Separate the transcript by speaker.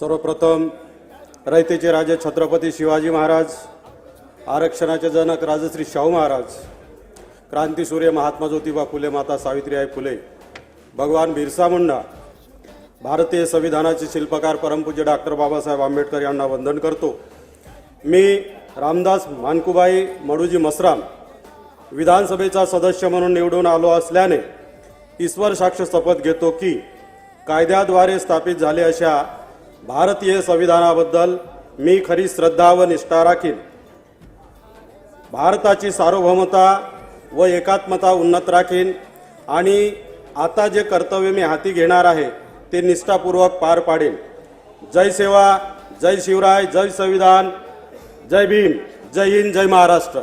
Speaker 1: सर्वप्रथम रयतेचे राजे छत्रपती शिवाजी महाराज आरक्षणाचे जनक राजश्री शाहू महाराज क्रांतीसूर्य महात्मा ज्योतिबा फुले माता सावित्रीबाई फुले भगवान बिरसा मुंडा भारतीय संविधानाचे शिल्पकार परमपूज्य डॉक्टर बाबासाहेब आंबेडकर यांना वंदन करतो. मी रामदास मानकुबाई मडूजी मसराम विधानसभेचा सदस्य म्हणून निवडून आलो असल्याने ईश्वर साक्ष शपथ घेतो की कायद्याद्वारे स्थापित झाले अशा भारतीय संविधानाबद्दल मी खरी श्रद्धा व निष्ठा राखील भारताची सार्वभौमता व एकात्मता उन्नत राखीन आणि आता जे कर्तव्य मी हाती घेणार आहे ते निष्ठापूर्वक पार पाडेन. जय सेवा जय शिवराय जय संविधान जय भीम जय हिंद जय महाराष्ट्र.